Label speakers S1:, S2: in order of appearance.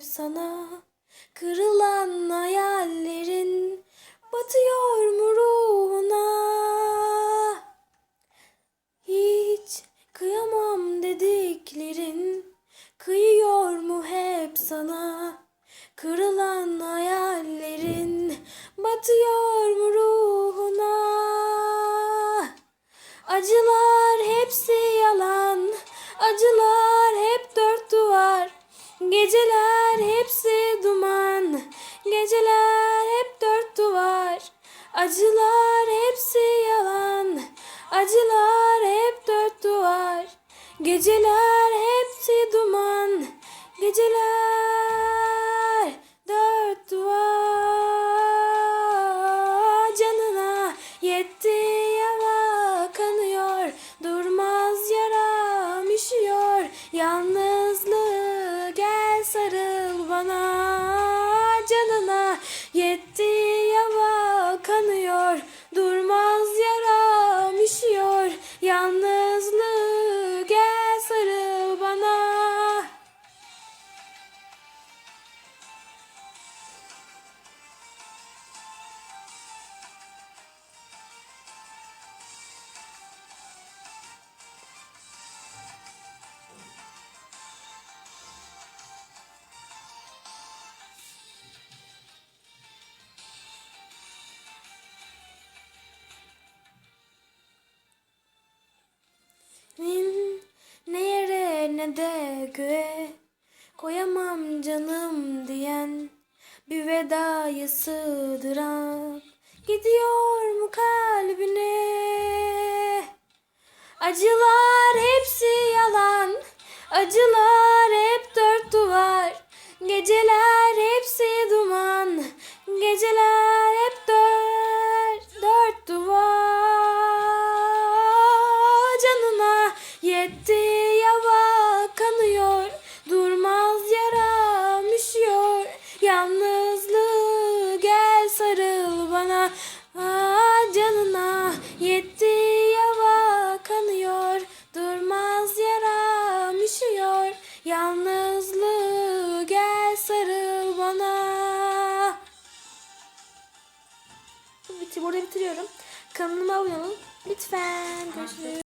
S1: hep sana. Kırılan hayallerin batıyor mu ruhuna? Hiç kıyamam dediklerin kıyıyor mu hep sana? Kırılan hayallerin batıyor mu ruhuna? Acılar hepsi yalan Acılar Geceler hepsi duman Geceler hep dört duvar. Acılar hepsi yalan Acılar hep dört duvar. Geceler hepsi duman Geceler dört duvar. Canına yetti yava kanıyor Durmaz yaram üşüyor. Gel sarıl bana Canına yetti de göğe koyamam canım diyen bir vedayı sığdıran gidiyor mu kalbine? Acılar hepsi yalan, acılar hep dört duvar, geceler hepsi duman, geceler hep dört, dört duvar. Canına yetti bana. Aa, canına yetti yava kanıyor, durmaz yaram üşüyor, yalnızlığı gel sarıl bana. Bitti, burada bitiriyorum. Kanalıma abone olun. Lütfen. Görüşürüz.